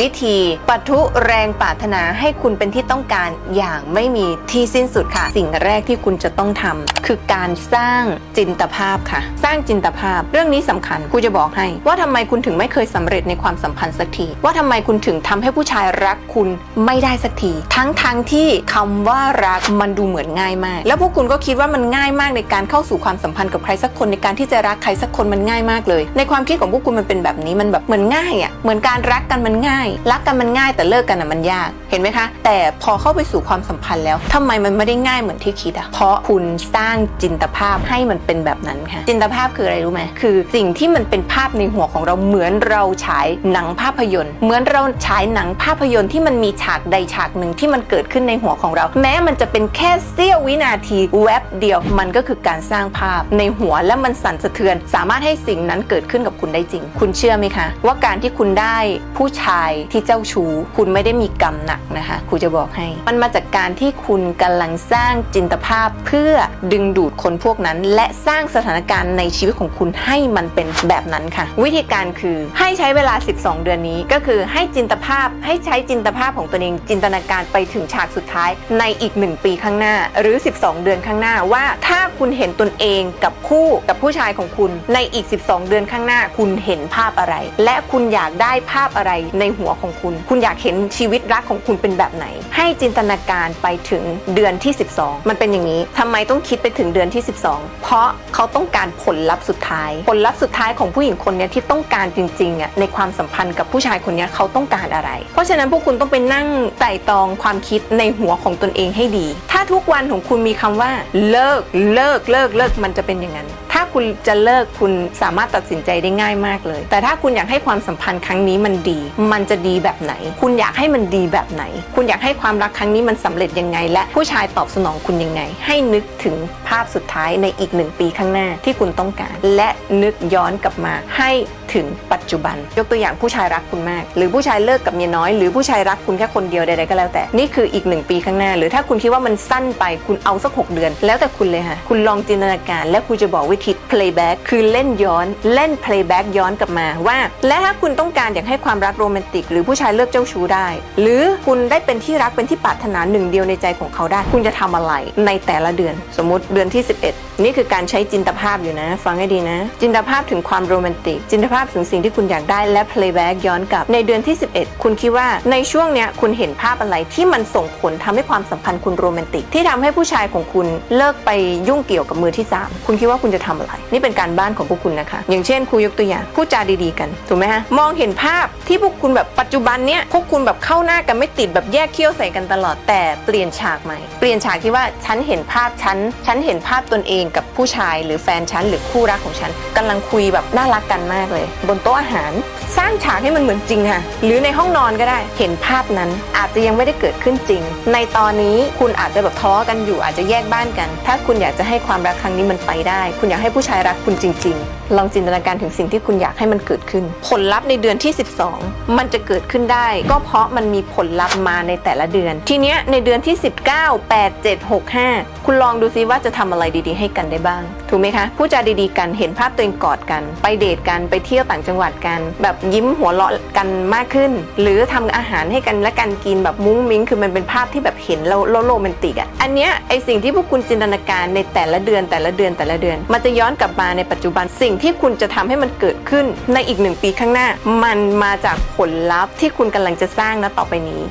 วิธีปะทุแรงปรารถนาให้คุณเป็นที่ต้องการอย่างไม่มีที่สิ้นสุดค่ะ สิ่งแรกที่คุณจะต้องทำคือการสร้างจินตภาพค่ะ สร้างจินตภาพ เรื่องนี้สำคัญกูจะบอกให้ ว่าทำไมคุณถึงไม่เคยสำเร็จในความสัมพันธ์สักที ว่าทำไมคุณถึงทำให้ผู้ชายรักคุณไม่ได้สักที ทั้งทั้งที่คำว่ารักมันดูเหมือนง่ายมาก แล้วพวกคุณก็คิดว่ามันง่ายมากในการเข้าสู่ความสัมพันธ์กับใครสักคนในการที่จะรักใครสักคนมันง่ายมากเลย ในความคิดของพวกคุณมันเป็นแบบนี้มันแบบเหมือนง่ายอะเหมือนการรักกันมันง่ายรักกันมันง่ายแต่เลิกกันอะมันยากเห็นไหมคะ แต่พอเข้าไปสู่ความสัมพันธ์แล้วทำไมมันไม่ได้ง่ายเหมือนที่คิดอะเพราะคุณสร้างจินตภาพให้มันเป็นแบบนั้นค่ะ จินตภาพคืออะไรรู้ไหมคือสิ่งที่มันเป็นภาพในหัวของเราเหมือนเราฉายหนังภาพยนตร์ เหมือนเราฉายหนังภาพยนตร์ที่มันมีฉากใดฉากหนึ่งที่มันเกิดขึ้นในหัวของเรา แม้มันจะเป็นแค่เสี้ยววินาทีแวบเดียว มันก็คือการสร้างภาพในหัวและมันสั่นสะเทือน สามารถให้สิ่งนั้นเกิดขึ้นกับคุณได้จริง คุณเชื่อไหมคะ ว่าการที่คุณได้ผู้ชายที่เจ้าชู้คุณไม่ได้มีกรรมหนักนะคะครูจะบอกให้ มันมาจากการที่คุณกำลังสร้างจินตภาพเพื่อดึงดูดคนพวกนั้น และสร้างสถานการณ์ในชีวิตของคุณให้มันเป็นแบบนั้นค่ะ วิธีการคือให้ใช้เวลา 12 เดือนนี้ก็คือให้จินตภาพให้ใช้จินตภาพของตัวเอง จินตนาการไปถึงฉากสุดท้ายในอีก 1 ปีข้างหน้า หรือ 12 เดือนข้างหน้าว่าถ้า คุณเห็นตนเองกับคู่กับผู้ชายของคุณ ในอีก 12 เดือนข้างหน้าคุณเห็นภาพอะไร และคุณอยากได้ภาพอะไรในหัวของคุณ คุณอยากเห็นชีวิตรักของคุณเป็นแบบไหน ให้จินตนาการไปถึงเดือนที่ 12 มันเป็นอย่างนี้ทำไมต้องคิดไปถึงเดือนที่ 12 เพราะเขาต้องการผลลัพธ์สุดท้าย ผลลัพธ์สุดท้ายของผู้หญิงคนนี้ที่ต้องการจริงๆอะในความสัมพันธ์กับผู้ชายคนนี้เขาต้องการอะไร เพราะฉะนั้นพวกคุณต้องไปนั่งไต่ตองความคิดในหัวของตนเองให้ดี ถ้าทุกวันของคุณมีคำว่าเลิกเลิกเลิกเลิกมันจะเป็นอย่างนั้น ถ้าคุณจะเลิกคุณสามารถตัดสินใจได้ง่ายมากเลย แต่ถ้าคุณอยากให้ความสัมพันธ์ครั้งนี้มันดี มันจะดีแบบไหน คุณอยากให้มันดีแบบไหน คุณอยากให้ความรักครั้งนี้มันสำเร็จยังไง และผู้ชายตอบสนองคุณยังไง ให้นึกถึงภาพสุดท้ายในอีกหนึ่งปีข้างหน้าที่คุณต้องการ และนึกย้อนกลับมาให้ถึงปัจจุบัน ยกตัวอย่างผู้ชายรักคุณมาก หรือผู้ชายเลิกกับเมียน้อย หรือผู้ชายรักคุณแค่คนเดียวใดๆก็แล้วแต่ นี่คืออีกหนึ่งปีข้างหน้า หรือถ้าคุณคิดว่ามันสั้นไปคุณเอาสักหกเดือน แล้วแต่คุณเลยค่ะ คุณลองจินตนาการ และคุณจะบอกวิธี playback คือเล่นย้อนเล่น playback ย้อนกลับมาว่า และถ้าคุณต้องการอยากให้ความรักโรแมนติก หรือผู้ชายเลิกเจ้าชู้ได้ หรือคุณได้เป็นที่รักเป็นที่ปรารถนาหนึ่งเดียวในใจของเขาได้ คุณจะทำอะไรในแต่ละเดือน สมมติเดือนที่ 11 นี่คือการใช้จินตภาพอยู่นะ ฟังให้ดีนะ จินตภาพถึงความโรแมนติก จินตภาพถึงสิ่งที่คุณอยากได้และ playback ย้อนกลับ ในเดือนที่ 11 คุณคิดว่าในช่วงเนี้ยคุณเห็นภาพอะไรที่มันส่งผลทำให้ความสัมพันธ์คุณโรแมนติก ที่ทำให้ผู้ชายของคุณเลิกไปยุ่งเกี่ยวกับมือที่ 3 คุณคิดว่าคุณจะทำอะไร นี่เป็นการบ้านของพวกคุณนะคะ อย่างเช่นครูยกตัวอย่างพูดจาดีๆ กันถูกไหมฮะมองเห็นภาพที่พวกคุณแบบปัจจุบันเนี้ยพวกคุณแบบเข้าหน้ากันไม่ติดแบบแยกเขี้ยวใส่กันตลอดแต่เปลี่ยนฉากใหม่ เปลี่ยนฉากที่ว่าฉันเห็นภาพฉันฉันเห็นภาพตนเองกับผู้ชายหรือแฟนฉันหรือคู่รักของฉันกำลังคุยแบบน่ารักกันมากเลย บนโต๊ะอาหารสร้างฉากให้มันเหมือนจริงค่ะ หรือในห้องนอนก็ได้เห็นภาพนั้นอาจจะยังไม่ได้เกิดขึ้นจริง ในตอนนี้คุณอาจจะแบบท้อกันอยู่อาจจะแยกบ้านกัน ถ้าคุณอยากจะให้ความรักครั้งนี้มันไปได้ คุณอยากให้ผู้ชายรักคุณจริง ๆ ลองจินตนาการถึงสิ่งที่คุณอยากให้มันเกิดขึ้น ผลลัพธ์ในเดือนที่ 12 มันจะเกิดขึ้นได้ ก็เพราะมันมีผลลัพธ์มาในแต่ละเดือน ทีเนี้ยในเดือนที่ 19 8 7 6 5 คุณลองดูซิว่าจะทำอะไรดีๆ ให้กันได้บ้าง ถูกไหมคะผู้จาดีๆกันเห็นภาพตัวเองกอดกัน ไปเดทกันไปเที่ยวต่างจังหวัดกัน แบบยิ้มหัวเราะกันมากขึ้น หรือทำอาหารให้กันและกันกินแบบมุ้งมิ้งคือมันเป็นภาพที่แบบเห็นแล้วแล้วโรแมนติกอะอันเนี้ยไอสิ่งที่พวกคุณจินตนาการในแต่ละเดือนแต่ละเดือนแต่ละเดือน มันจะย้อนกลับมาในปัจจุบันสิ่งที่คุณจะทำให้มันเกิดขึ้นในอีกหนึ่งปีข้างหน้า มันมาจากผลลัพธ์ที่คุณกำลังจะสร้างนะต่อไปนี้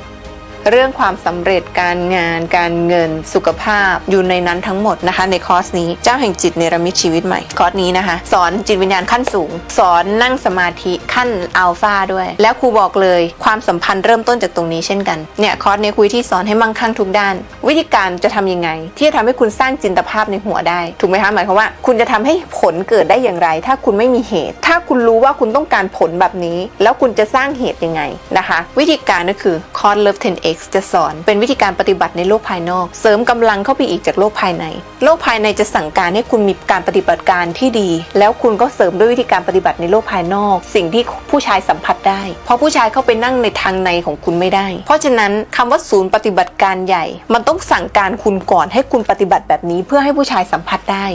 เรื่องความสำเร็จการงาน การเงินสุขภาพอยู่ในนั้นทั้งหมดนะคะ ในคอร์สนี้เจ้าแห่งจิตเนรมิตชีวิตใหม่คอร์สนี้นะคะ สอนจิตวิญญาณขั้นสูง สอนนั่งสมาธิขั้นอัลฟาด้วย แล้วครูบอกเลยความสัมพันธ์เริ่มต้นจากตรงนี้เช่นกันเนี่ยคอร์สนี้คุยที่สอนให้มั่งคั่งทุกด้าน วิธีการจะทำยังไง ที่จะทำให้คุณสร้างจินตภาพในหัวได้ถูกไหมคะหมายความว่า คุณจะทำให้ผลเกิดได้อย่างไร ถ้าคุณไม่มีเหตุ ถ้าคุณรู้ว่าคุณต้องการผลแบบนี้ แล้วคุณจะสร้างเหตุยังไงนะคะ วิธีการก็คือคอร์ส Love X จะสอนเป็นวิธีการปฏิบัติในโลกภายนอก เสริมกำลังเข้าไปอีกจากโลกภายใน โลกภายในจะสั่งการให้คุณมีการปฏิบัติการที่ดี แล้วคุณก็เสริมด้วยวิธีการปฏิบัติในโลกภายนอก สิ่งที่ผู้ชายสัมผัสได้ เพราะผู้ชายเข้าไปนั่งในทางในของคุณไม่ได้ เพราะฉะนั้นคำว่าศูนย์ปฏิบัติการใหญ่ มันต้องสั่งการคุณก่อนให้คุณปฏิบัติแบบนี้เพื่อให้ผู้ชายสัมผัสได้